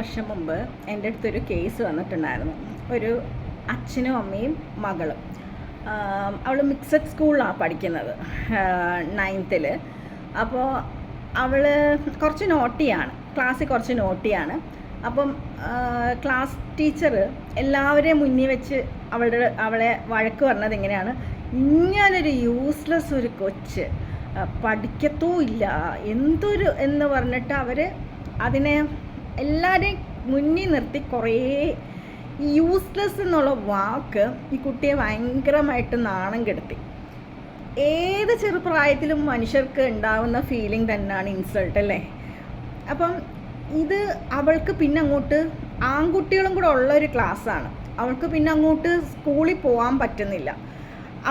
വർഷം മുമ്പ് എന്റെ അടുത്തൊരു കേസ് വന്നിട്ടുണ്ടായിരുന്നു. ഒരു അച്ഛനും അമ്മയും മകളും. അവൾ മിക്സഡ് സ്കൂളിലാണ് പഠിക്കുന്നത്. നയൻത്തിൽ അപ്പോൾ അവൾ കുറച്ച് നോട്ടിയാണ് ക്ലാസ്സിൽ കുറച്ച് നോട്ടിയാണ് അപ്പം ക്ലാസ് ടീച്ചർ എല്ലാവരെയും മുന്നിൽ വെച്ച് അവളുടെ അവളെ വഴക്ക് പറഞ്ഞത് എങ്ങനെയാണ് ഇങ്ങനൊരു യൂസ്ലെസ് ഒരു കൊച്ച് പഠിക്കത്തൂ ഇല്ല എന്തൊരു എന്ന് പറഞ്ഞിട്ട് അവർ അതിനെ എല്ലാവരെയും മുന്നിൽ നിർത്തി കുറേ യൂസ്ലെസ് എന്നുള്ള വാക്ക് ഈ കുട്ടിയെ ഭയങ്കരമായിട്ട് നാണം കെടുത്തി. ഏത് ചെറുപ്രായത്തിലും മനുഷ്യർക്ക് ഉണ്ടാവുന്ന ഫീലിംഗ് തന്നെയാണ് ഇൻസൾട്ട് അല്ലേ? അപ്പം ഇത് അവൾക്ക് പിന്നെ അങ്ങോട്ട് ആൺകുട്ടികളും കൂടെ ഉള്ള ഒരു ക്ലാസ്സാണ് അവൾക്ക് പിന്നെ അങ്ങോട്ട് സ്കൂളിൽ പോകാൻ പറ്റുന്നില്ല.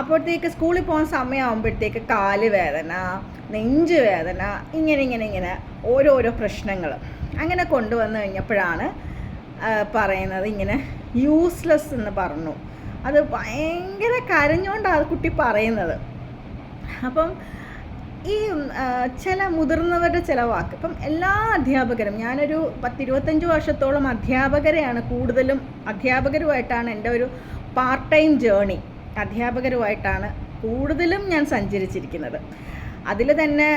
അപ്പോഴത്തേക്ക് സ്കൂളിൽ പോകാൻ സമയമാകുമ്പോഴത്തേക്ക് കാൽ വേദന നെഞ്ച് വേദന ഇങ്ങനെ ഇങ്ങനെ ഇങ്ങനെ ഓരോരോ പ്രശ്നങ്ങൾ അങ്ങനെ കൊണ്ടുവന്നു കഴിഞ്ഞപ്പോഴാണ് പറയുന്നത് ഇങ്ങനെ യൂസ്ലെസ് എന്ന് പറഞ്ഞു. അത് ഭയങ്കര കരഞ്ഞുകൊണ്ടാണ് കുട്ടി പറയുന്നത്. അപ്പം ഈ ചില മുതിർന്നവരുടെ ചില വാക്ക് ഇപ്പം എല്ലാ അധ്യാപകരും ഞാനൊരു പത്തിരുപത്തഞ്ച് വർഷത്തോളം അധ്യാപകരെയാണ് കൂടുതലും അധ്യാപകരുമായിട്ടാണ് എന്റെ ഒരു പാർട്ട് ടൈം ജേണി അധ്യാപകരുമായിട്ടാണ് കൂടുതലും ഞാൻ സഞ്ചരിച്ചിരിക്കുന്നത്. അതിൽ തന്നെ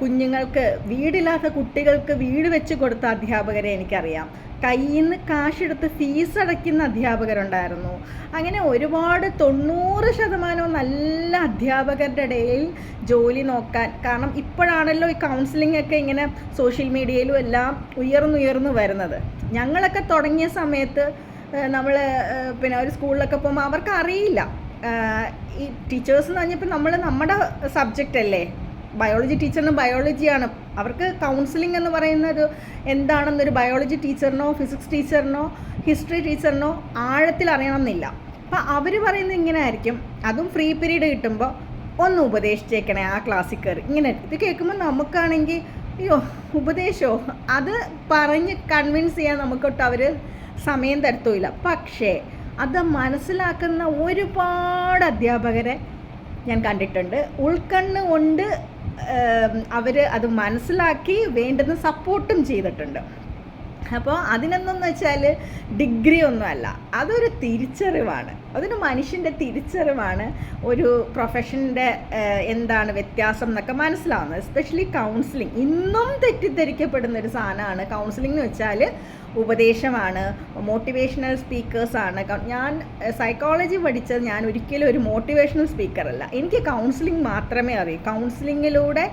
കുഞ്ഞുങ്ങൾക്ക് വീടില്ലാത്ത കുട്ടികൾക്ക് വീട് വെച്ച് കൊടുത്ത അധ്യാപകരെ എനിക്കറിയാം. കയ്യിൽ നിന്ന് കാശെടുത്ത് ഫീസ് അടയ്ക്കുന്ന അധ്യാപകരുണ്ടായിരുന്നു. അങ്ങനെ ഒരുപാട് തൊണ്ണൂറ് ശതമാനവും നല്ല അധ്യാപകരുടെ ഇടയിൽ ജോലി നോക്കാൻ കാരണം ഇപ്പോഴാണല്ലോ ഈ കൗൺസിലിംഗ് ഒക്കെ ഇങ്ങനെ സോഷ്യൽ മീഡിയയിലും എല്ലാം ഉയർന്നുയർന്നു വരുന്നത്. ഞങ്ങളൊക്കെ തുടങ്ങിയ സമയത്ത് നമ്മൾ പിന്നെ ഒരു സ്കൂളിലൊക്കെ പോകുമ്പോൾ അവർക്ക് അറിയില്ല ഈ ടീച്ചേഴ്സ് എന്ന് പറഞ്ഞപ്പോൾ നമ്മൾ നമ്മുടെ സബ്ജക്റ്റ് അല്ലേ? ബയോളജി ടീച്ചറിന് ബയോളജിയാണ് അവർക്ക് കൗൺസിലിംഗ് എന്ന് പറയുന്ന ഒരു എന്താണെന്നൊരു ബയോളജി ടീച്ചറിനോ ഫിസിക്സ് ടീച്ചറിനോ ഹിസ്റ്ററി ടീച്ചറിനോ ആഴത്തിൽ അറിയണമെന്നില്ല. അപ്പം അവർ പറയുന്നത് ഇങ്ങനെ ആയിരിക്കും. അതും ഫ്രീ പീരീഡ് കിട്ടുമ്പോൾ ഒന്ന് ഉപദേശിച്ചേക്കണേ ആ ക്ലാസ്സിൽ കയറി ഇങ്ങനെ ഇത് കേൾക്കുമ്പോൾ നമുക്കാണെങ്കിൽ അയ്യോ ഉപദേശമോ അത് പറഞ്ഞ് കൺവിൻസ് ചെയ്യാൻ നമുക്കൊട്ട് അവർ സമയം തരത്തുമില്ല. പക്ഷേ അത് മനസ്സിലാക്കുന്ന ഒരുപാട് അധ്യാപകരെ ഞാൻ കണ്ടിട്ടുണ്ട്. ഉൾക്കണ്ണ് കൊണ്ട് അവർ അത് മനസ്സിലാക്കി വേണ്ടുന്ന സപ്പോർട്ടും ചെയ്തിട്ടുണ്ട്. അപ്പോൾ അതിനൊന്നെന്ന് വെച്ചാൽ ഡിഗ്രി ഒന്നുമല്ല. അതൊരു തിരിച്ചറിവാണ്. അതൊരു മനുഷ്യന്റെ തിരിച്ചറിവാണ് ഒരു പ്രൊഫഷന്റെ എന്താണ് വ്യത്യാസം എന്നൊക്കെ മനസ്സിലാവുന്നത്. എസ്പെഷ്യലി കൗൺസിലിംഗ് ഇന്നും തെറ്റിദ്ധരിക്കപ്പെടുന്ന ഒരു സാധനമാണ് കൗൺസിലിംഗ് എന്ന് വെച്ചാൽ ഉപദേശമാണ് മോട്ടിവേഷണൽ സ്പീക്കേഴ്സാണ് ഞാൻ സൈക്കോളജി പഠിച്ചത് ഞാൻ ഒരിക്കലും ഒരു മോട്ടിവേഷണൽ സ്പീക്കറല്ല എനിക്ക് കൗൺസിലിംഗ് മാത്രമേ അറിയൂ. കൗൺസിലിങ്ങിലൂടെ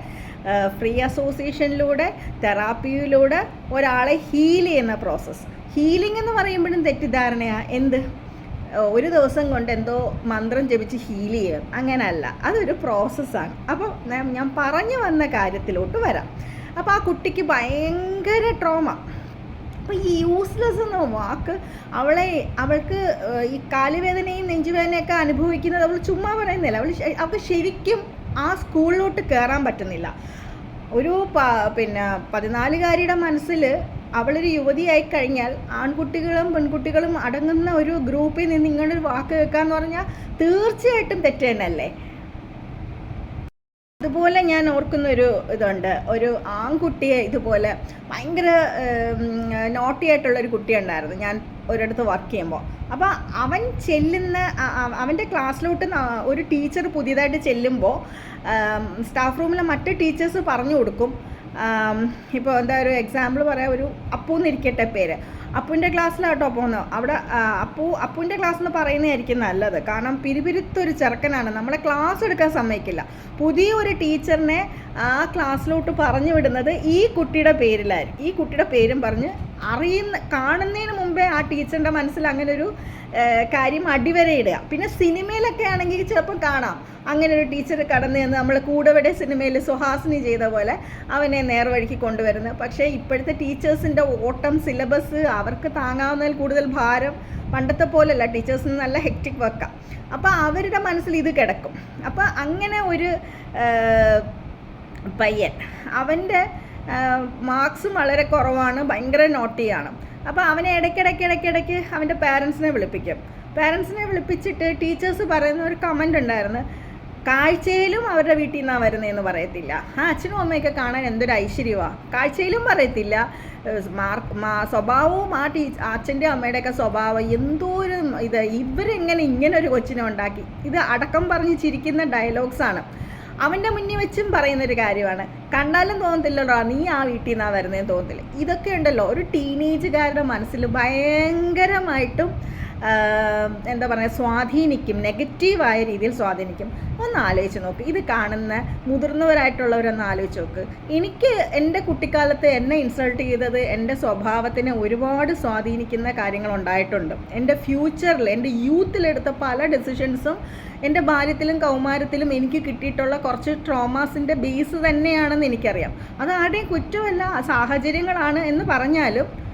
ഫ്രീ അസോസിയേഷനിലൂടെ തെറാപ്പിയിലൂടെ ഒരാളെ ഹീൽ ചെയ്യുന്ന പ്രോസസ്സ് ഹീലിംഗ് എന്ന് പറയുമ്പോഴും തെറ്റിദ്ധാരണയാണ് എന്ത്? ഒരു ദിവസം കൊണ്ട് എന്തോ മന്ത്രം ജപിച്ച് ഹീൽ ചെയ്യുക. അങ്ങനെയല്ല അതൊരു പ്രോസസ്സാണ് അപ്പോൾ ഞാൻ- പറഞ്ഞു വന്ന കാര്യത്തിലോട്ട് വരാം. അപ്പോൾ ആ കുട്ടിക്ക് ഭയങ്കര ട്രോമ അപ്പോൾ ഈ യൂസ്ലെസ് എന്ന വാക്ക് അവളെ അവൾക്ക് ഈ കാലുവേദനയും നെഞ്ചുവേദനയൊക്കെ അനുഭവിക്കുന്നത് അവൾ ചുമ്മാ പറയുന്നില്ല. അവൾ അവൾക്ക് ശരിക്കും ആ സ്കൂളിലോട്ട് കയറാൻ പറ്റുന്നില്ല. ഒരു പിന്നെ പതിനാലുകാരിയുടെ മനസ്സിൽ അവളൊരു യുവതിയായി കഴിഞ്ഞാൽ ആൺകുട്ടികളും പെൺകുട്ടികളും അടങ്ങുന്ന ഒരു ഗ്രൂപ്പിൽ നിന്ന് ഇങ്ങനൊരു വാക്ക് കേൾക്കാന്ന് പറഞ്ഞാൽ തീർച്ചയായിട്ടും തെറ്റ് തന്നെയല്ലേ? അതുപോലെ ഞാൻ ഓർക്കുന്ന ഒരു ഇതുണ്ട്. ഒരു ആൺകുട്ടിയെ ഇതുപോലെ ഭയങ്കര നോട്ടി കുട്ടി ഉണ്ടായിരുന്നു ഞാൻ ഒരിടത്ത് വർക്ക് ചെയ്യുമ്പോൾ അപ്പോൾ അവൻ ചെല്ലുന്ന അവന്റെ ക്ലാസ്സിലോട്ട് ഒരു ടീച്ചർ പുതിയതായിട്ട് ചെല്ലുമ്പോൾ സ്റ്റാഫ് റൂമിലെ മറ്റ് ടീച്ചേഴ്സ് പറഞ്ഞു കൊടുക്കും. ഇപ്പോൾ എന്താ ഒരു എക്സാമ്പിൾ പറയാം ഒരു അപ്പു എന്നിരിക്കട്ടെ പേര്. അപ്പുവിന്റെ ക്ലാസ്സിലാട്ടോ പോകുന്നത് അവിടെ അപ്പു അപ്പുവിന്റെ ക്ലാസ് എന്ന് പറയുന്നതായിരിക്കും നല്ലത്. കാരണം പിരിപിരുത്തൊരു ചെറുക്കനാണ്. നമ്മളെ ക്ലാസ് എടുക്കാൻ സമ്മതിക്കില്ല. പുതിയ ഒരു ടീച്ചറിനെ ആ ക്ലാസ്സിലോട്ട് പറഞ്ഞു വിടുന്നത് ഈ കുട്ടിയുടെ പേരിലായിരിക്കും. ഈ കുട്ടിയുടെ പേരും പറഞ്ഞ് അറിയുന്ന കാണുന്നതിന് മുമ്പേ ആ ടീച്ചറിന്റെ മനസ്സിൽ അങ്ങനെ ഒരു കാര്യം അടിവരയിടുക. പിന്നെ സിനിമയിലൊക്കെ ആണെങ്കിൽ ചിലപ്പോൾ കാണാം. അങ്ങനെ ഒരു ടീച്ചർ കടന്നു ചെന്ന് നമ്മൾ കൂടെവിടെ സിനിമയിൽ സുഹാസിനി ചെയ്ത പോലെ അവനെ നേർവഴിക്ക് കൊണ്ടുവരുന്നത് പക്ഷേ ഇപ്പോഴത്തെ ടീച്ചേഴ്സിന്റെ ഓട്ടം സിലബസ് അവർക്ക് താങ്ങാവുന്നതിൽ കൂടുതൽ ഭാരം പണ്ടത്തെ പോലെയല്ല. ടീച്ചേഴ്സിന് നല്ല ഹെക്റ്റിക് വർക്കാണ് അപ്പോൾ അവരുടെ മനസ്സിൽ ഇത് കിടക്കും. അപ്പോൾ അങ്ങനെ ഒരു പയ്യൻ അവന്റെ മാർക്സും വളരെ കുറവാണ് ഭയങ്കര നോട്ടിയാണ്. അപ്പോൾ അവനെ ഇടയ്ക്കിടയ്ക്ക് ഇടയ്ക്കിടയ്ക്ക് അവന്റെ പാരൻസിനെ വിളിപ്പിക്കും. പാരൻസിനെ വിളിപ്പിച്ചിട്ട് ടീച്ചേഴ്സ് പറയുന്ന ഒരു കമന്റ് ഉണ്ടായിരുന്നു. കാഴ്ചയിലും അവരുടെ വീട്ടിൽ നിന്നാണ് വരുന്നതെന്ന് പറയത്തില്ല. ആ അച്ഛനും അമ്മയൊക്കെ കാണാൻ എന്തൊരു ഐശ്വര്യമാണ് കാഴ്ചയിലും പറയത്തില്ല. മാർക്ക് മാ സ്വഭാവവും ആ ടീ അച്ഛന്റെ അമ്മയുടെയൊക്കെ സ്വഭാവം എന്തോരം ഇത്. ഇവരെങ്ങനെ ഇങ്ങനെ ഒരു കൊച്ചിനെ ഉണ്ടാക്കി? ഇത് അടക്കം പറഞ്ഞ് ചിരിക്കുന്ന ഡയലോഗ്സാണ് അവന്റെ മുന്നിൽ വെച്ചും പറയുന്നൊരു കാര്യമാണ്. കണ്ടാലും തോന്നത്തില്ലല്ലോ നീ ആ വീട്ടിൽ നിന്നാണ് വരുന്നതെന്ന് തോന്നത്തില്ല. ഇതൊക്കെ ഉണ്ടല്ലോ ഒരു ടീനേജുകാരുടെ മനസ്സിൽ ഭയങ്കരമായിട്ടും എന്താ പറയുക സ്വാധീനിക്കും നെഗറ്റീവായ രീതിയിൽ സ്വാധീനിക്കും. ഒന്ന് ആലോചിച്ച് നോക്ക്. ഇത് കാണുന്ന മുതിർന്നവരായിട്ടുള്ളവരൊന്ന് ആലോചിച്ച് നോക്ക്. എനിക്ക് എന്റെ കുട്ടിക്കാലത്ത് എന്നെ ഇൻസൾട്ട് ചെയ്തത് എന്റെ സ്വഭാവത്തിനെ ഒരുപാട് സ്വാധീനിക്കുന്ന കാര്യങ്ങൾ ഉണ്ടായിട്ടുണ്ട് എന്റെ ഫ്യൂച്ചറിൽ എന്റെ യൂത്തിലെടുത്ത പല ഡെസിഷൻസും എന്റെ ബാല്യത്തിലും കൗമാരത്തിലും എനിക്ക് കിട്ടിയിട്ടുള്ള കുറച്ച് ട്രോമാസിന്റെ ബേസ് തന്നെയാണെന്ന് എനിക്കറിയാം. അത് ആരുടെയും കുറ്റമല്ല സാഹചര്യങ്ങളാണ് എന്ന് പറഞ്ഞാലും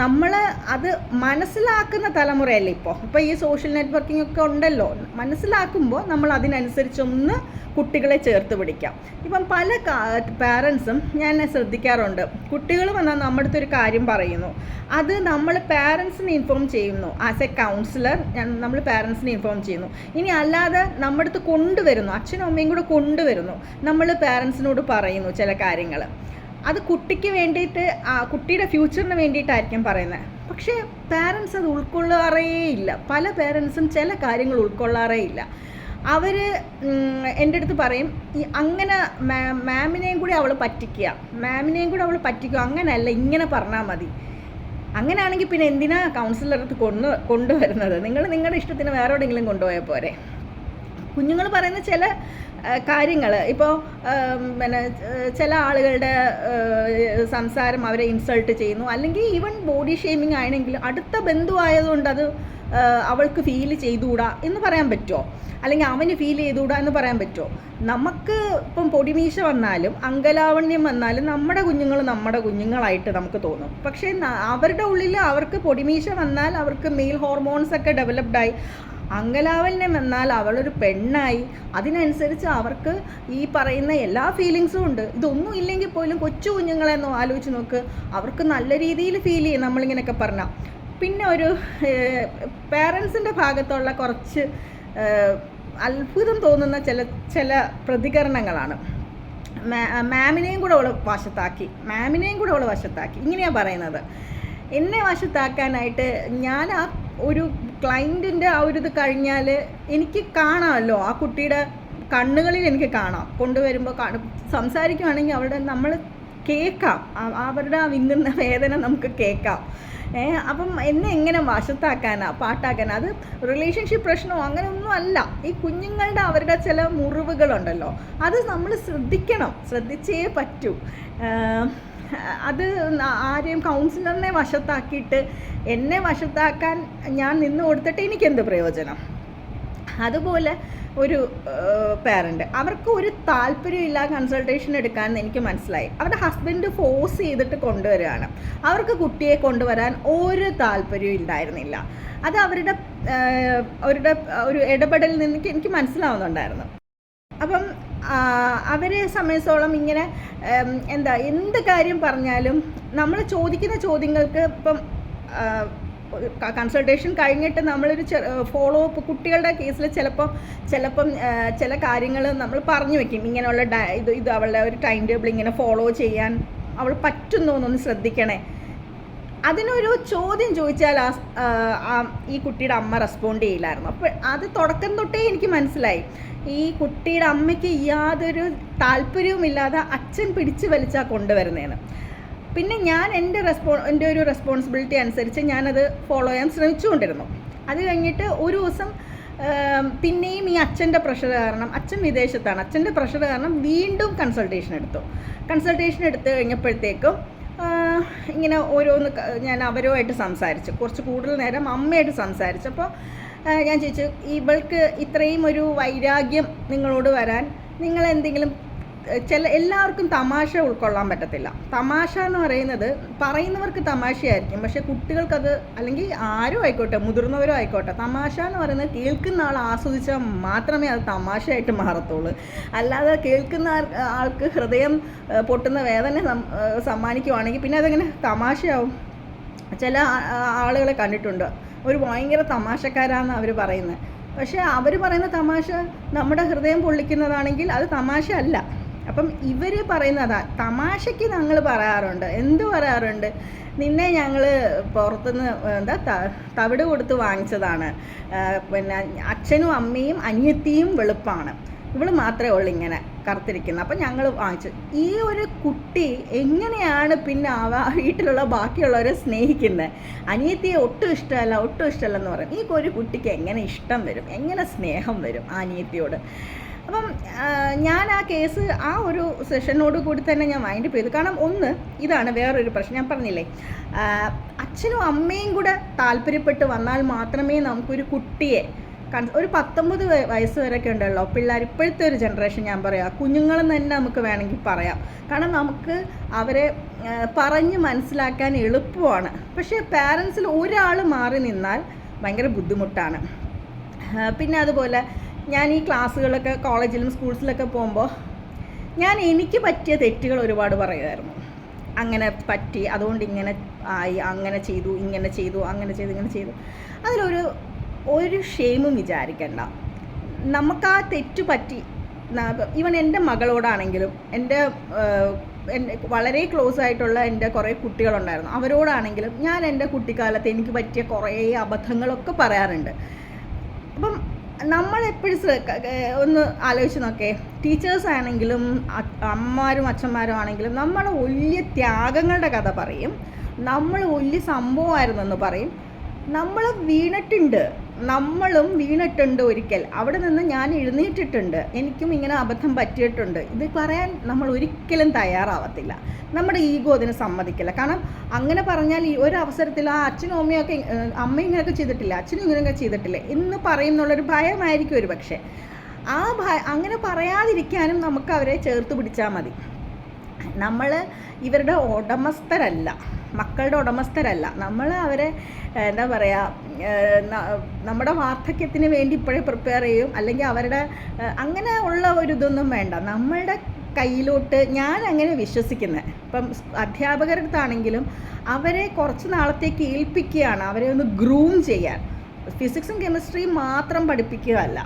നമ്മൾ അത് മനസ്സിലാക്കുന്ന തലമുറയല്ലേ ഇപ്പോൾ ഇപ്പോൾ ഈ സോഷ്യൽ നെറ്റ്വർക്കിംഗ് ഒക്കെ ഉണ്ടല്ലോ. മനസ്സിലാക്കുമ്പോൾ നമ്മൾ അതിനനുസരിച്ചൊന്ന് കുട്ടികളെ ചേർത്ത് പിടിക്കാം. ഇപ്പം പല പാരൻസും ഞാൻ ശ്രദ്ധിക്കാറുണ്ട്. കുട്ടികൾ വന്നാൽ നമ്മുടെ ഒരു കാര്യം പറയുന്നു. അത് നമ്മൾ പാരൻസിനെ ഇൻഫോം ചെയ്യുന്നു. ആസ് എ കൗൺസിലർ നമ്മൾ പാരൻസിനെ ഇൻഫോം ചെയ്യുന്നു. ഇനി അല്ലാതെ നമ്മുടെ അടുത്ത് കൊണ്ടുവരുന്നു. അച്ഛനും അമ്മയും കൂടെ കൊണ്ടുവരുന്നു. നമ്മൾ പാരൻസിനോട് പറയുന്നു ചില കാര്യങ്ങൾ അത് കുട്ടിക്ക് വേണ്ടിയിട്ട് കുട്ടിയുടെ ഫ്യൂച്ചറിന് വേണ്ടിയിട്ടായിരിക്കും പറയുന്നത്. പക്ഷേ പാരൻസ് അത് ഉൾക്കൊള്ളാറേ ഇല്ല. പല പാരൻസും ചില കാര്യങ്ങൾ ഉൾക്കൊള്ളാറേ ഇല്ല. അവർ എന്റെ അടുത്ത് പറയും ഈ അങ്ങനെ മാമിനെയും കൂടി അവൾ പറ്റിക്കുക. മാമിനെയും കൂടി അവൾ പറ്റിക്കുക. അങ്ങനെയല്ല ഇങ്ങനെ പറഞ്ഞാൽ മതി. അങ്ങനെയാണെങ്കിൽ പിന്നെ എന്തിനാ കൗൺസിലർ അടുത്ത് കൊണ്ടു കൊണ്ടുവരുന്നത്? നിങ്ങൾ നിങ്ങളുടെ ഇഷ്ടത്തിന് വേറെ എവിടെയെങ്കിലും കൊണ്ടുപോയാൽ പോരെ. കുഞ്ഞുങ്ങൾ പറയുന്ന ചില കാര്യങ്ങൾ ഇപ്പോൾ പിന്നെ ചില ആളുകളുടെ സംസാരം അവരെ ഇൻസൾട്ട് ചെയ്യുന്നു. അല്ലെങ്കിൽ ഈവൻ ബോഡി ഷേമിംഗ് ആണെങ്കിലും അടുത്ത ബന്ധുവായതുകൊണ്ട് അത് അവൾക്ക് ഫീൽ ചെയ്തുകൂടാ എന്ന് പറയാൻ പറ്റുമോ അല്ലെങ്കിൽ അവന് ഫീൽ ചെയ്തുകൂടാ എന്ന് പറയാൻ പറ്റുമോ നമുക്ക് ഇപ്പം പൊടിമീശ വന്നാലും അങ്കലാവണ്യം വന്നാലും നമ്മുടെ കുഞ്ഞുങ്ങൾ നമ്മുടെ കുഞ്ഞുങ്ങളായിട്ട് നമുക്ക് തോന്നും. പക്ഷേ അവരുടെ ഉള്ളിൽ അവർക്ക് പൊടിമീശ വന്നാൽ അവർക്ക് മെയിൽ ഹോർമോൺസ് ഒക്കെ ഡെവലപ്ഡായി. അങ്കലാവല്യം എന്നാൽ അവളൊരു പെണ്ണായി. അതിനനുസരിച്ച് അവർക്ക് ഈ പറയുന്ന എല്ലാ ഫീലിങ്സും ഉണ്ട്. ഇതൊന്നും ഇല്ലെങ്കിൽ പോലും കൊച്ചു കുഞ്ഞുങ്ങളെന്നോ ആലോചിച്ച് നോക്ക്. അവർക്ക് നല്ല രീതിയിൽ ഫീൽ ചെയ്യും നമ്മളിങ്ങനെയൊക്കെ പറഞ്ഞാൽ പിന്നെ ഒരു പേരൻസിന്റെ ഭാഗത്തുള്ള കുറച്ച് അത്ഭുതം തോന്നുന്ന ചില ചില പ്രതികരണങ്ങളാണ്. മാമിനെയും കൂടെ അവൾ വശത്താക്കി. മാമിനെയും കൂടെ അവൾ വശത്താക്കി. ഇങ്ങനെയാണ് പറയുന്നത്. എന്നെ വശത്താക്കാനായിട്ട് ഞാൻ ആ ഒരു ക്ലൈന്റിന്റെ ആ ഒരു ഇത് കഴിഞ്ഞാൽ എനിക്ക് കാണാമല്ലോ. ആ കുട്ടിയുടെ കണ്ണുകളിൽ എനിക്ക് കാണാം. കൊണ്ടുവരുമ്പോൾ കാണും സംസാരിക്കുവാണെങ്കിൽ അവരുടെ നമ്മൾ കേൾക്കാം. അവരുടെ ആ വിങ്ങുന്ന വേദന നമുക്ക് കേൾക്കാം. ഏ അപ്പം എന്നെ എങ്ങനെ വശത്താക്കാനാ പാട്ടാക്കാനാ? അത് റിലേഷൻഷിപ്പ് പ്രശ്നമോ? അങ്ങനെയൊന്നും അല്ല. ഈ കുഞ്ഞുങ്ങളുടെ അവരുടെ ചില മുറിവുകളുണ്ടല്ലോ. അത് നമ്മൾ ശ്രദ്ധിക്കണം. ശ്രദ്ധിച്ചേ പറ്റൂ. അത് ആരെയും കൗൺസിലറിനെ വശത്താക്കിയിട്ട് എന്നെ വശത്താക്കാൻ ഞാൻ നിന്ന് കൊടുത്തിട്ട് എനിക്കെന്ത് പ്രയോജനം? അതുപോലെ ഒരു പേരന്റ് അവർക്ക് ഒരു താല്പര്യമില്ല കൺസൾട്ടേഷൻ എടുക്കാൻ എനിക്ക് മനസ്സിലായി. അവരുടെ ഹസ്ബൻഡ് ഫോഴ്സ് ചെയ്തിട്ട് കൊണ്ടുവരികയാണ്. അവർക്ക് കുട്ടിയെ കൊണ്ടുവരാൻ ഒരു താല്പര്യവും ഉണ്ടായിരുന്നില്ല അത് അവരുടെ അവരുടെ ഒരു ഇടപെടലിൽ നിന്ന് എനിക്ക് മനസ്സിലാവുന്നുണ്ടായിരുന്നു. അപ്പം അവരെ സംബന്ധിച്ചോളം ഇങ്ങനെ എന്താ എന്ത് കാര്യം പറഞ്ഞാലും നമ്മൾ ചോദിക്കുന്ന ചോദ്യങ്ങൾക്ക് ഇപ്പം കൺസൾട്ടേഷൻ കഴിഞ്ഞിട്ട് നമ്മളൊരു ഫോളോ അപ്പ് കുട്ടികളുടെ കേസിൽ ചിലപ്പം ചിലപ്പം ചില കാര്യങ്ങൾ നമ്മൾ പറഞ്ഞു വെക്കും. ഇങ്ങനെയുള്ള ഇത് ഇത് അവളുടെ ഒരു ടൈം ടേബിൾ ഇങ്ങനെ ഫോളോ ചെയ്യാൻ അവൾ പറ്റുന്നു എന്നൊന്ന് ശ്രദ്ധിക്കണേ. അതിനൊരു ചോദ്യം ചോദിച്ചാൽ ആ ഈ കുട്ടിയുടെ അമ്മ റെസ്പോണ്ട് ചെയ്യില്ലായിരുന്നു. അപ്പോൾ അത് തുടക്കം തൊട്ടേ എനിക്ക് മനസ്സിലായി. ഈ കുട്ടിയുടെ അമ്മയ്ക്ക് യാതൊരു താല്പര്യവുമില്ലാതെ അച്ഛൻ പിടിച്ചു വലിച്ചാൽ കൊണ്ടുവരുന്നതെന്ന് പിന്നെ ഞാൻ എന്റെ റെസ്പോ എന്റെ ഒരു റെസ്പോൺസിബിലിറ്റി അനുസരിച്ച് ഞാനത് ഫോളോ ചെയ്യാൻ ശ്രമിച്ചുകൊണ്ടിരുന്നു. അത് കഴിഞ്ഞിട്ട് ഒരു ദിവസം പിന്നെയും ഈ അച്ഛന്റെ പ്രഷർ കാരണം അച്ഛൻ വിദേശത്താണ്. അച്ഛന്റെ പ്രഷർ കാരണം വീണ്ടും കൺസൾട്ടേഷൻ എടുത്തു. കൺസൾട്ടേഷൻ എടുത്ത് കഴിഞ്ഞപ്പോഴത്തേക്കും ഇങ്ങനെ ഓരോന്ന് ഞാൻ അവരുമായിട്ട് സംസാരിച്ചു. കുറച്ച് കൂടുതൽ നേരം അമ്മയായിട്ട് സംസാരിച്ചപ്പോൾ ഞാൻ ചോദിച്ചു ഇവൾക്ക് ഇത്രയും ഒരു വൈരാഗ്യം നിങ്ങളോട് വരാൻ നിങ്ങൾ എന്തെങ്കിലും ചില എല്ലാവർക്കും തമാശ ഉൾക്കൊള്ളാൻ പറ്റത്തില്ല. തമാശ എന്ന് പറയുന്നത് പറയുന്നവർക്ക് തമാശയായിരിക്കും. പക്ഷെ കുട്ടികൾക്കത് അല്ലെങ്കിൽ ആരും ആയിക്കോട്ടെ മുതിർന്നവരും ആയിക്കോട്ടെ തമാശ എന്ന് പറയുന്നത് കേൾക്കുന്ന ആൾ ആസ്വദിച്ചാൽ മാത്രമേ അത് തമാശയായിട്ട് മാറത്തുള്ളൂ. അല്ലാതെ കേൾക്കുന്ന ആൾക്ക് ഹൃദയം പൊട്ടുന്ന വേദന സമ്മാനിക്കുവാണെങ്കിൽ പിന്നെ അതെങ്ങനെ തമാശയാവും? ചില ആളുകളെ കണ്ടിട്ടുണ്ട്. ഒരു ഭയങ്കര തമാശക്കാരാന്ന് അവർ പറയുന്നത് പക്ഷേ അവർ പറയുന്ന തമാശ നമ്മുടെ ഹൃദയം പൊള്ളിക്കുന്നതാണെങ്കിൽ അത് തമാശ അല്ല അപ്പം ഇവർ പറയുന്നതാ തമാശയ്ക്ക് ഞങ്ങൾ പറയാറുണ്ട്. എന്ത് പറയാറുണ്ട്? നിന്നെ ഞങ്ങൾ പുറത്തുനിന്ന് എന്താ തവിട് കൊടുത്ത് വാങ്ങിച്ചതാണ്. പിന്നെ അച്ഛനും അമ്മയും അനിയത്തിയും വെളുപ്പാണ്. ഇവൾ മാത്രമേ ഉള്ളൂ ഇങ്ങനെ കറുത്തിരിക്കുന്നത്. അപ്പം ഞങ്ങൾ വാങ്ങിച്ചു. ഈ ഒരു കുട്ടി എങ്ങനെയാണ് പിന്നെ ആ വീട്ടിലുള്ള ബാക്കിയുള്ളവരെ സ്നേഹിക്കുന്നത് അനിയത്തിയെ ഒട്ടും ഇഷ്ടമല്ല ഒട്ടും ഇഷ്ടമല്ല എന്ന് പറയും. ഈ ഒരു കുട്ടിക്ക് എങ്ങനെ ഇഷ്ടം വരും? എങ്ങനെ സ്നേഹം വരും ആ അനിയത്തിയോട്? അപ്പം ഞാൻ ആ കേസ് ആ ഒരു സെഷനോട് കൂടി തന്നെ ഞാൻ മൈൻഡ് ചെയ്തു. കാരണം ഒന്ന് ഇതാണ് വേറൊരു പ്രശ്നം. ഞാൻ പറഞ്ഞില്ലേ അച്ഛനും അമ്മയും കൂടെ താല്പര്യപ്പെട്ട് വന്നാൽ മാത്രമേ നമുക്കൊരു കുട്ടിയെ ഒരു പത്തൊമ്പത് വയ- വയസ്സ് വരെയൊക്കെ ഉണ്ടല്ലോ. പിള്ളേർ ഇപ്പോഴത്തെ ഒരു ജനറേഷൻ ഞാൻ പറയാം. കുഞ്ഞുങ്ങളെന്ന് തന്നെ നമുക്ക് വേണമെങ്കിൽ പറയാം. കാരണം നമുക്ക് അവരെ പറഞ്ഞ് മനസ്സിലാക്കാൻ എളുപ്പമാണ്. പക്ഷേ പാരൻസിൽ ഒരാൾ മാറി നിന്നാൽ ഭയങ്കര ബുദ്ധിമുട്ടാണ്. പിന്നെ അതുപോലെ ഞാൻ ഈ ക്ലാസ്സുകളൊക്കെ കോളേജിലും സ്കൂൾസിലൊക്കെ പോകുമ്പോൾ ഞാൻ എനിക്ക് പറ്റിയ തെറ്റുകൾ ഒരുപാട് പറയുമായിരുന്നു. അങ്ങനെ പറ്റി അതുകൊണ്ട് ഇങ്ങനെ ആയി അങ്ങനെ ചെയ്തു ഇങ്ങനെ ചെയ്തു അങ്ങനെ ചെയ്തു ഇങ്ങനെ ചെയ്തു. അതിലൊരു ഒരു ഷെയിമും വിചാരിക്കണ്ട. നമുക്ക് ആ തെറ്റ് പറ്റി ഈവൻ എന്റെ മകളോടാണെങ്കിലും എന്റെ വളരെ ക്ലോസ് ആയിട്ടുള്ള എന്റെ കുറേ കുട്ടികളുണ്ടായിരുന്നു. അവരോടാണെങ്കിലും ഞാൻ എന്റെ കുട്ടിക്കാലത്ത് എനിക്ക് പറ്റിയ കുറേ അബദ്ധങ്ങളൊക്കെ പറയാറുണ്ട്. അപ്പം നമ്മളെപ്പോഴും ഒന്ന് ആലോചിച്ച് നോക്കേ. ടീച്ചേഴ്സ് ആണെങ്കിലും അമ്മമാരും അച്ഛന്മാരും ആണെങ്കിലും നമ്മൾ വലിയ ത്യാഗങ്ങളുടെ കഥ പറയും. നമ്മൾ വലിയ സംഭവമായിരുന്നെന്ന് പറയും. നമ്മൾ വീണിട്ടുണ്ട്. നമ്മളും വീണിട്ടുണ്ട് ഒരിക്കൽ. അവിടെ നിന്ന് ഞാൻ എഴുന്നേറ്റിട്ടുണ്ട്. എനിക്കും ഇങ്ങനെ അബദ്ധം പറ്റിയിട്ടുണ്ട്. ഇത് പറയാൻ നമ്മൾ ഒരിക്കലും തയ്യാറാവത്തില്ല. നമ്മുടെ ഈഗോ അതിന് സമ്മതിക്കില്ല. കാരണം അങ്ങനെ പറഞ്ഞാൽ ഈ ഒരു അവസരത്തിൽ ആ അച്ഛനും അമ്മയൊക്കെ അമ്മ ഇങ്ങനെയൊക്കെ ചെയ്തിട്ടില്ല. അച്ഛനും ഇങ്ങനെയൊക്കെ ചെയ്തിട്ടില്ല. എന്ന് പറയും എന്നുള്ളൊരു ഭയമായിരിക്കും ഒരു പക്ഷേ. ആ ഭയ അങ്ങനെ പറയാതിരിക്കാനും നമുക്ക് അവരെ ചേർത്ത് പിടിച്ചാൽ മതി. നമ്മൾ ഇവരുടെ ഉടമസ്ഥരല്ല. മക്കളുടെ ഉടമസ്ഥരല്ല. നമ്മൾ അവരെ എന്താ പറയുക നമ്മുടെ വാർദ്ധക്യത്തിന് വേണ്ടി ഇപ്പോഴേ പ്രിപ്പയർ ചെയ്യും. അല്ലെങ്കിൽ അവരുടെ അങ്ങനെ ഉള്ള ഒരു ഇതൊന്നും വേണ്ട. നമ്മളുടെ കയ്യിലോട്ട് ഞാൻ അങ്ങനെ വിശ്വസിക്കുന്നത് ഇപ്പം സ് അധ്യാപകരുടെ അടുത്താണെങ്കിലും അവരെ കുറച്ച് നാളത്തേക്ക് ഏൽപ്പിക്കുകയാണ്. അവരെ ഒന്ന് ഗ്രൂം ചെയ്യാൻ. ഫിസിക്സും കെമിസ്ട്രിയും മാത്രം പഠിപ്പിക്കുകയല്ല.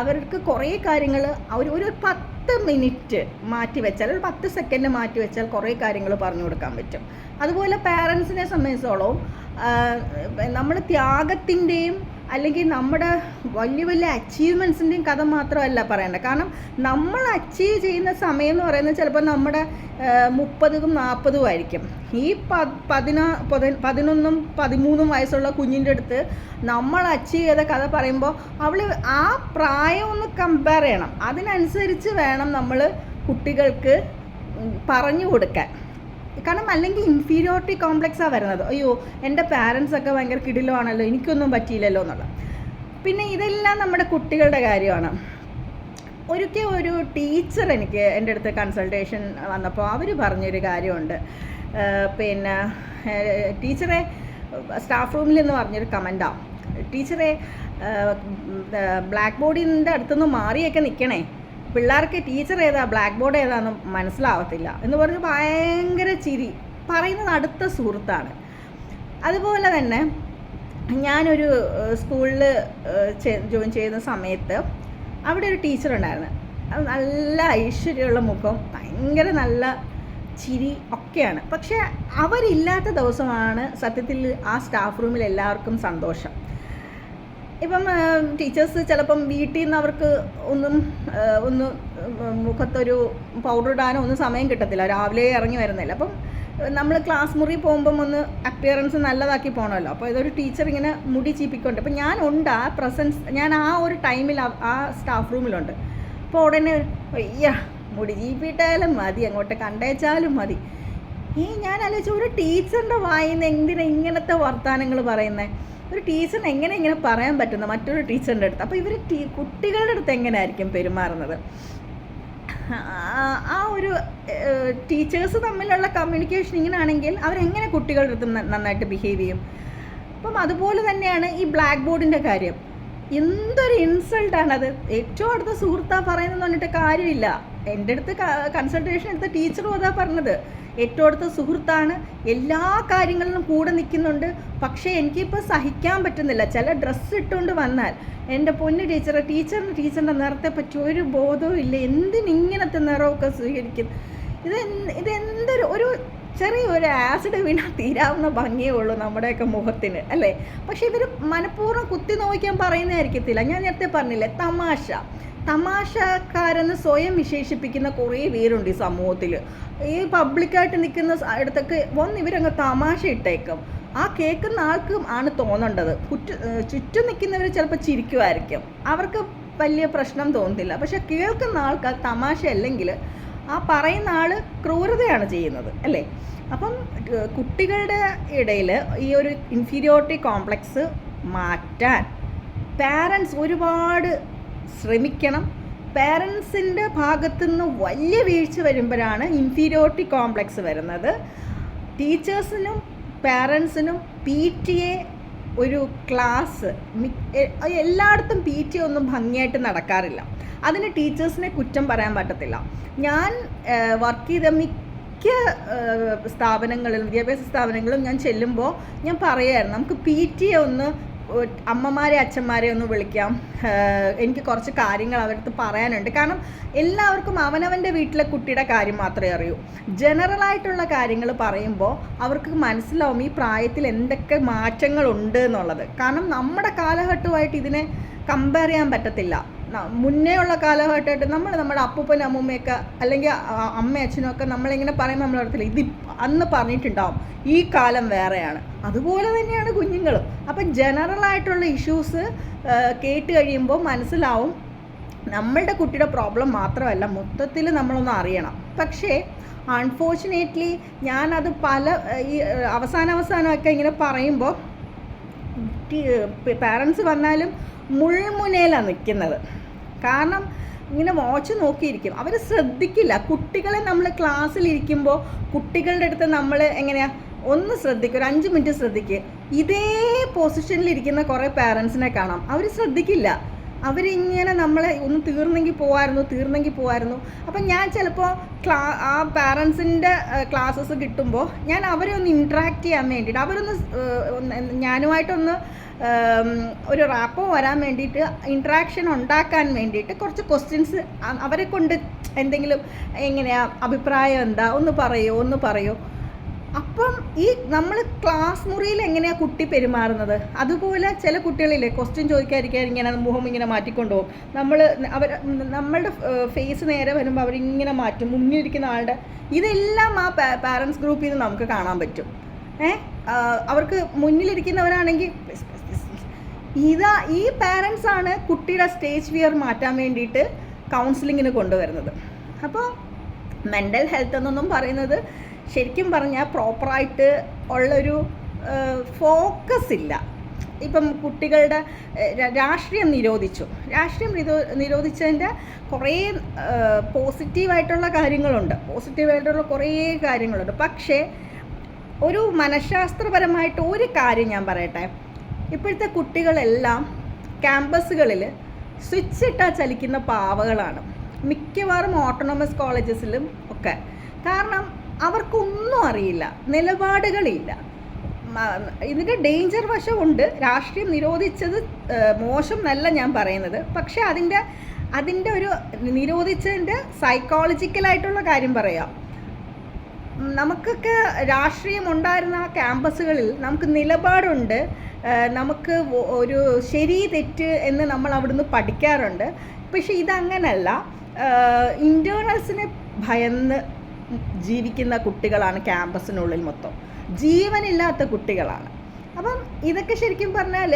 അവർക്ക് കുറേ കാര്യങ്ങൾ അവർ ഒരു പത്ത് മിനിറ്റ് മാറ്റി വെച്ചാൽ ഒരു പത്ത് സെക്കൻഡ് മാറ്റി വെച്ചാൽ കുറേ കാര്യങ്ങൾ പറഞ്ഞു കൊടുക്കാൻ പറ്റും. അതുപോലെ പാരൻസിനെ സംബന്ധിച്ചോളം നമ്മൾ ത്യാഗത്തിന്റെയും അല്ലെങ്കിൽ നമ്മുടെ വലിയ വലിയ അച്ചീവ്മെന്റ്സിന്റെയും കഥ മാത്രമല്ല പറയേണ്ടത്. കാരണം നമ്മൾ അച്ചീവ് ചെയ്യുന്ന സമയം എന്ന് പറയുന്നത് ചിലപ്പോൾ നമ്മുടെ മുപ്പതും നാൽപ്പതും ആയിരിക്കും. ഈ പതിനാ പതി- പതിനൊന്നും പതിമൂന്നും വയസ്സുള്ള കുഞ്ഞിന്റെ അടുത്ത് നമ്മൾ അച്ചീവ് ചെയ്ത കഥ പറയുമ്പോൾ അവൾ ആ പ്രായം ഒന്ന് കമ്പയർ ചെയ്യണം. അതിനനുസരിച്ച് വേണം നമ്മൾ കുട്ടികൾക്ക് പറഞ്ഞു കൊടുക്കാൻ. കാരണം അല്ലെങ്കിൽ ഇൻഫീരിയോറിറ്റി കോംപ്ലക്സാണ് വരുന്നത്. അയ്യോ എന്റെ പാരൻസ് ഒക്കെ ഭയങ്കര കിടിലമാണല്ലോ എനിക്കൊന്നും പറ്റിയില്ലല്ലോ എന്നുള്ളത്. പിന്നെ ഇതെല്ലാം നമ്മുടെ കുട്ടികളുടെ കാര്യമാണ്. ഒരിക്കൽ ഒരു ടീച്ചർ എനിക്ക് എന്റെ അടുത്ത് കൺസൾട്ടേഷൻ വന്നപ്പോൾ അവർ പറഞ്ഞൊരു കാര്യമുണ്ട്. പിന്നെ ടീച്ചറെ സ്റ്റാഫ് റൂമിൽ നിന്ന് പറഞ്ഞൊരു കമന്റാണ് ടീച്ചറെ ബ്ലാക്ക് ബോർഡിന്റെ അടുത്തുനിന്ന് മാറിയൊക്കെ നിൽക്കണേ. പിള്ളേർക്ക് ടീച്ചർ ഏതാ ബ്ലാക്ക് ബോർഡ് ഏതാന്ന് മനസ്സിലാവത്തില്ല. എന്ന് പറഞ്ഞ് ഭയങ്കര ചിരി. പറയുന്നത് അടുത്ത സുഹൃത്താണ്. അതുപോലെ തന്നെ ഞാനൊരു സ്കൂളിൽ ജോയിൻ ചെയ്യുന്ന സമയത്ത് അവിടെ ഒരു ടീച്ചർ ഉണ്ടായിരുന്നു. നല്ല ഐശ്വര്യമുള്ള മുഖം ഭയങ്കര നല്ല ചിരി ഒക്കെയാണ്. പക്ഷേ അവരില്ലാത്ത ദിവസമാണ് സത്യത്തിൽ ആ സ്റ്റാഫ് റൂമിൽ എല്ലാവർക്കും സന്തോഷം. ഇപ്പം ടീച്ചേഴ്സ് ചിലപ്പം വീട്ടിൽ നിന്ന് അവർക്ക് ഒന്നും ഒന്ന് മുഖത്തൊരു പൗഡർ ഇടാനോ ഒന്നും സമയം കിട്ടത്തില്ല. രാവിലെ ഇറങ്ങി വരുന്നില്ല. അപ്പം നമ്മൾ ക്ലാസ് മുറി പോകുമ്പം ഒന്ന് അപ്പിയറൻസ് നല്ലതാക്കി പോകണമല്ലോ അപ്പോൾ ഇതൊരു ടീച്ചർ ഇങ്ങനെ മുടി ചീപ്പിക്കൊണ്ട് അപ്പം ഞാൻ ഉണ്ട് ആ പ്രസൻസ് ഞാൻ ആ ഒരു ടൈമിൽ ആ- സ്റ്റാഫ് റൂമിലുണ്ട്. അപ്പോൾ ഉടനെ അയ്യ മുടി ചീപ്പിട്ടാലും മതി അങ്ങോട്ട് കണ്ടേച്ചാലും മതി. ഈ ഞാൻ ആലോചിച്ചു ഒരു ടീച്ചറിന്റെ വായിന്ന് എന്തിനാ ഇങ്ങനത്തെ വർത്തമാനങ്ങൾ പറയുന്നത് ഒരു ടീച്ചറിന് എങ്ങനെ ഇങ്ങനെ പറയാൻ പറ്റുന്ന മറ്റൊരു ടീച്ചറിന്റെ അടുത്ത്. അപ്പോൾ ഇവർ ടീ കുട്ടികളുടെ അടുത്ത് എങ്ങനെയായിരിക്കും പെരുമാറുന്നത്? ആ- ഒരു ടീച്ചേഴ്സ് തമ്മിലുള്ള കമ്മ്യൂണിക്കേഷൻ ഇങ്ങനെയാണെങ്കിൽ അവരെങ്ങനെ കുട്ടികളുടെ അടുത്ത് നന്നായിട്ട് ബിഹേവ് ചെയ്യും? അപ്പം അതുപോലെ തന്നെയാണ് ഈ ബ്ലാക്ക് ബോർഡിന്റെ കാര്യം. എന്തൊരു ഇൻസൾട്ടാണത് ഏറ്റവും അടുത്ത സുഹൃത്താ പറയുന്നതെന്ന് പറഞ്ഞിട്ട് കാര്യമില്ല. എന്റെ അടുത്ത് കൺസൾട്ടേഷൻ എടുത്ത ടീച്ചറും അതാ പറഞ്ഞത്. ഏറ്റവും അടുത്ത സുഹൃത്താണ് എല്ലാ കാര്യങ്ങളിലും കൂടെ നിൽക്കുന്നുണ്ട്. പക്ഷേ എനിക്കിപ്പോൾ സഹിക്കാൻ പറ്റുന്നില്ല. ചില ഡ്രസ്സ് ഇട്ടുകൊണ്ട് വന്നാൽ എന്റെ പൊന്ന് ടീച്ചറെ ടീച്ചറിന് ടീച്ചറിന്റെ നിറത്തെ പറ്റി ഒരു ബോധവും ഇല്ല. എന്തിനിങ്ങനത്തെ നിറമൊക്കെ സ്വീകരിക്കും ഇത് ഇതെന്തൊരു ഒരു ചെറിയൊരു ആസിഡ് വീണാൽ തീരാവുന്ന ഭംഗിയേ ഉള്ളൂ നമ്മുടെയൊക്കെ മുഖത്തിന് അല്ലേ? പക്ഷെ ഇവർ മനഃപൂർവം കുത്തി നോക്കാൻ പറയുന്നതായിരിക്കത്തില്ല. ഞാൻ നേരത്തെ പറഞ്ഞില്ലേ തമാശ. തമാശക്കാരെന്ന് സ്വയം വിശേഷിപ്പിക്കുന്ന കുറേ പേരുണ്ട് ഈ സമൂഹത്തിൽ ഈ പബ്ലിക്കായിട്ട് നിൽക്കുന്ന ഇടത്തൊക്കെ ഒന്ന് ഇവരങ്ങ് തമാശ ഇട്ടേക്കും. ആ കേൾക്കുന്ന ആൾക്കും ആണ് തോന്നേണ്ടത്. കുറ്റ ചുറ്റും നിൽക്കുന്നവർ ചിലപ്പോൾ ചിരിക്കുമായിരിക്കും അവർക്ക് വലിയ പ്രശ്നം തോന്നുന്നില്ല പക്ഷെ കേൾക്കുന്ന ആൾക്ക് തമാശ അല്ലെങ്കിൽ ആ പറയുന്ന ആൾ ക്രൂരതയാണ് ചെയ്യുന്നത് അല്ലേ? അപ്പം കുട്ടികളുടെ ഇടയിൽ ഈ ഒരു ഇൻഫീരിയോറിറ്റി കോംപ്ലക്സ് മാറ്റാൻ പാരൻസ് ഒരുപാട് ശ്രമിക്കണം. പാരൻസിന്റെ ഭാഗത്തുനിന്ന് വലിയ വീഴ്ച വരുമ്പോഴാണ് ഇൻഫീരിയോറിറ്റി കോംപ്ലക്സ് വരുന്നത്. ടീച്ചേഴ്സിനും പാരൻസിനും പി ടി എ ഒരു ക്ലാസ് എല്ലായിടത്തും പി ടി ഒന്നും ഭംഗിയായിട്ട് നടക്കാറില്ല. അതിന് ടീച്ചേഴ്സിനെ കുറ്റം പറയാൻ പറ്റത്തില്ല. ഞാൻ വർക്ക് ചെയ്ത മിക്ക സ്ഥാപനങ്ങളിലും വിദ്യാഭ്യാസ സ്ഥാപനങ്ങളിലും ഞാൻ ചെല്ലുമ്പോൾ ഞാൻ പറയായിരുന്നു നമുക്ക് പി ടി ഒന്ന് അമ്മമാരെ അച്ഛന്മാരെ ഒന്ന് വിളിക്കാം. എനിക്ക് കുറച്ച് കാര്യങ്ങൾ അവരടുത്ത് പറയാനുണ്ട്. കാരണം എല്ലാവർക്കും അവനവന്റെ വീട്ടിലെ കുട്ടിയുടെ കാര്യം മാത്രമേ അറിയൂ. ജനറൽ ആയിട്ടുള്ള കാര്യങ്ങൾ പറയുമ്പോൾ അവർക്ക് മനസ്സിലാവും ഈ പ്രായത്തിൽ എന്തൊക്കെ മാറ്റങ്ങളുണ്ട് എന്നുള്ളത്. കാരണം നമ്മുടെ കാലഘട്ടമായിട്ട് ഇതിനെ കമ്പയർ ചെയ്യാൻ പറ്റത്തില്ല. മുന്നേ ഉള്ള കാലഘട്ടമായിട്ട് നമ്മൾ നമ്മുടെ അപ്പൂപ്പൻ അമ്മൂമ്മയൊക്കെ അല്ലെങ്കിൽ അമ്മ അച്ഛനും ഒക്കെ നമ്മളിങ്ങനെ പറയുമ്പോൾ നമ്മൾ അറിയത്തില്ല ഇത് അന്ന് പറഞ്ഞിട്ടുണ്ടാവും ഈ കാലം വേറെയാണ്. അതുപോലെ തന്നെയാണ് കുഞ്ഞുങ്ങളും. അപ്പം ജനറലായിട്ടുള്ള ഇഷ്യൂസ് കേട്ട് കഴിയുമ്പോൾ മനസ്സിലാവും നമ്മളുടെ കുട്ടിയുടെ പ്രോബ്ലം മാത്രമല്ല മൊത്തത്തിൽ നമ്മളൊന്ന് അറിയണം. പക്ഷേ അൺഫോർച്ചുനേറ്റ്ലി ഞാനത് പല ഈ അവസാന അവസാനമൊക്കെ ഇങ്ങനെ പറയുമ്പോൾ പാരൻസ് വന്നാലും മുൾമുനയിലാണ് നിൽക്കുന്നത് കാരണം ഇങ്ങനെ വാച്ച് നോക്കിയിരിക്കും. അവർ ശ്രദ്ധിക്കില്ല. കുട്ടികളെ നമ്മൾ ക്ലാസ്സിലിരിക്കുമ്പോൾ കുട്ടികളുടെ അടുത്ത് നമ്മൾ എങ്ങനെയാ? ഒന്ന് ശ്രദ്ധിക്കുക ഒരു അഞ്ച് മിനിറ്റ് ശ്രദ്ധിക്കുക ഇതേ പൊസിഷനിലിരിക്കുന്ന കുറേ പാരൻസിനെ കാണാം. അവർ ശ്രദ്ധിക്കില്ല. അവരിങ്ങനെ നമ്മളെ ഒന്ന് തീർന്നെങ്കിൽ പോവായിരുന്നു തീർന്നെങ്കിൽ പോവായിരുന്നു. അപ്പം ഞാൻ ചിലപ്പോൾ ക്ലാ ആ പാരൻസിന്റെ ക്ലാസ്സസ് കിട്ടുമ്പോൾ ഞാൻ അവരെ ഒന്ന് ഇൻട്രാക്ട് ചെയ്യാൻ വേണ്ടിയിട്ട് അവരൊന്ന് ഞാനുമായിട്ടൊന്ന് ഒരു റാപ്പോ വരാൻ വേണ്ടിയിട്ട് ഇൻട്രാക്ഷൻ ഉണ്ടാക്കാൻ വേണ്ടിയിട്ട് കുറച്ച് ക്വസ്റ്റ്യൻസ് അവരെ കൊണ്ട് എന്തെങ്കിലും എങ്ങനെയാ അഭിപ്രായം എന്താ ഒന്ന് പറയോ ഒന്ന് പറയോ. അപ്പം ഈ നമ്മൾ ക്ലാസ് മുറിയിൽ എങ്ങനെയാണ് കുട്ടി പെരുമാറുന്നത്? അതുപോലെ ചില കുട്ടികളില്ലേ ക്വസ്റ്റ്യൻ ചോദിക്കാതിരിക്കാൻ ഇങ്ങനെ മുഖം ഇങ്ങനെ മാറ്റിക്കൊണ്ടുപോകും നമ്മൾ അവർ നമ്മളുടെ ഫേസ് നേരെ വരുമ്പോൾ അവരിങ്ങനെ മാറ്റും. മുന്നിലിരിക്കുന്ന ആളുടെ ഇതെല്ലാം ആ പാരൻസ് ഗ്രൂപ്പിൽ നിന്ന് നമുക്ക് കാണാൻ പറ്റും. ഏഹ് അവർക്ക് മുന്നിലിരിക്കുന്നവരാണെങ്കിൽ ഇതാ ഈ പാരൻസ് ആണ് കുട്ടിയുടെ സ്റ്റേജ് ഫിയർ മാറ്റാൻ വേണ്ടിയിട്ട് കൗൺസിലിങ്ങിന് കൊണ്ടുവരുന്നത്. അപ്പോൾ മെന്റൽ ഹെൽത്ത് എന്നൊന്നും പറയുന്നത് ശരിക്കും പറഞ്ഞാൽ പ്രോപ്പറായിട്ട് ഉള്ളൊരു ഫോക്കസ് ഇല്ല. ഇപ്പം കുട്ടികളുടെ രാഷ്ട്രീയം നിരോധിച്ചു. രാഷ്ട്രീയം നിരോ നിരോധിച്ചതിന്റെ കുറേ പോസിറ്റീവായിട്ടുള്ള കാര്യങ്ങളുണ്ട്. പോസിറ്റീവായിട്ടുള്ള കുറേ കാര്യങ്ങളുണ്ട്. പക്ഷേ ഒരു മനഃശാസ്ത്രപരമായിട്ട് ഒരു കാര്യം ഞാൻ പറയട്ടെ. ഇപ്പോഴത്തെ കുട്ടികളെല്ലാം ക്യാമ്പസുകളിൽ സ്വിച്ച് ഇട്ടാൽ ചലിക്കുന്ന പാവകളാണ്. മിക്കവാറും ഓട്ടോണമസ് കോളേജസിലും ഒക്കെ. കാരണം അവർക്കൊന്നും അറിയില്ല. നിലപാടുകളില്ല. ഇതിന്റെ ഡേഞ്ചർ വശമുണ്ട്. രാഷ്ട്രീയം നിരോധിച്ചത് മോശം എന്നല്ല ഞാൻ പറയുന്നത്. പക്ഷേ അതിന്റെ അതിന്റെ ഒരു നിരോധിച്ചതിന്റെ സൈക്കോളജിക്കലായിട്ടുള്ള കാര്യം പറയാം. നമുക്കൊക്കെ രാഷ്ട്രീയം ഉണ്ടായിരുന്ന ആ ക്യാമ്പസുകളിൽ നമുക്ക് നിലപാടുണ്ട്. നമുക്ക് ഒരു ശരി തെറ്റ് എന്ന് നമ്മൾ അവിടുന്ന് പഠിക്കാറുണ്ട്. പക്ഷേ ഇതങ്ങനല്ല. ഇൻഡോറൽസിനെ ഭയന്ന് ജീവിക്കുന്ന കുട്ടികളാണ് ക്യാമ്പസിനുള്ളിൽ മൊത്തം. ജീവനില്ലാത്ത കുട്ടികളാണ്. അപ്പം ഇതൊക്കെ ശരിക്കും പറഞ്ഞാൽ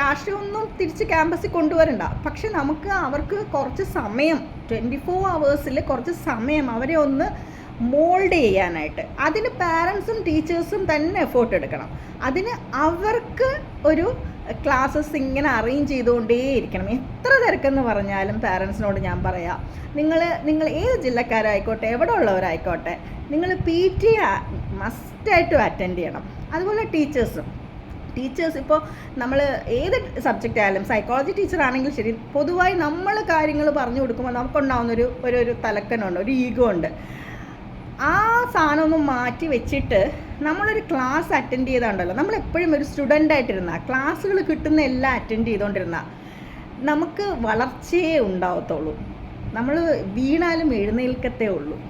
രാഷ്ട്രീയമൊന്നും തിരിച്ച് ക്യാമ്പസിൽ കൊണ്ടുവരണ്ട. പക്ഷെ നമുക്ക് അവർക്ക് കുറച്ച് സമയം ട്വന്റി ഫോർ അവേഴ്സിൽ കുറച്ച് സമയം അവരെ ഒന്ന് മോൾഡ് ചെയ്യാനായിട്ട്. അതിന് പാരൻസും ടീച്ചേഴ്സും തന്നെ എഫേർട്ട് എടുക്കണം. അതിന് അവർക്ക് ഒരു ക്ലാസ്സസ് ഇങ്ങനെ അറേഞ്ച് ചെയ്തുകൊണ്ടേയിരിക്കണം. എത്ര തിരക്കെന്ന് പറഞ്ഞാലും പാരൻസിനോട് ഞാൻ പറയാം. നിങ്ങൾ നിങ്ങൾ ഏത് ജില്ലക്കാരായിക്കോട്ടെ എവിടെ ഉള്ളവരായിക്കോട്ടെ നിങ്ങൾ പി ടി മസ്റ്റായിട്ടും അറ്റൻഡ് ചെയ്യണം. അതുപോലെ ടീച്ചേഴ്സും. ടീച്ചേഴ്സ് ഇപ്പോൾ നമ്മൾ ഏത് സബ്ജക്റ്റ് ആയാലും സൈക്കോളജി ടീച്ചർ ആണെങ്കിൽ ശരി പൊതുവായി നമ്മൾ കാര്യങ്ങൾ പറഞ്ഞു കൊടുക്കുമ്പോൾ നമുക്കുണ്ടാവുന്നൊരു ഒരു ഒരു തലക്കനുണ്ട് ഒരു ഈഗോ ഉണ്ട്. ആ സാധനമൊന്നും മാറ്റി വെച്ചിട്ട് നമ്മളൊരു ക്ലാസ് അറ്റൻഡ് ചെയ്താണ്ടല്ലോ. നമ്മൾ എപ്പോഴും ഒരു സ്റ്റുഡന്റ് ആയിട്ടിരുന്ന. ക്ലാസ്സുകൾ കിട്ടുന്ന എല്ലാം അറ്റൻഡ് ചെയ്തുകൊണ്ടിരുന്ന നമുക്ക് വളർച്ചയേ ഉണ്ടാവത്തുള്ളൂ. നമ്മൾ വീണാലും എഴുന്നേൽക്കത്തേ ഉള്ളൂ.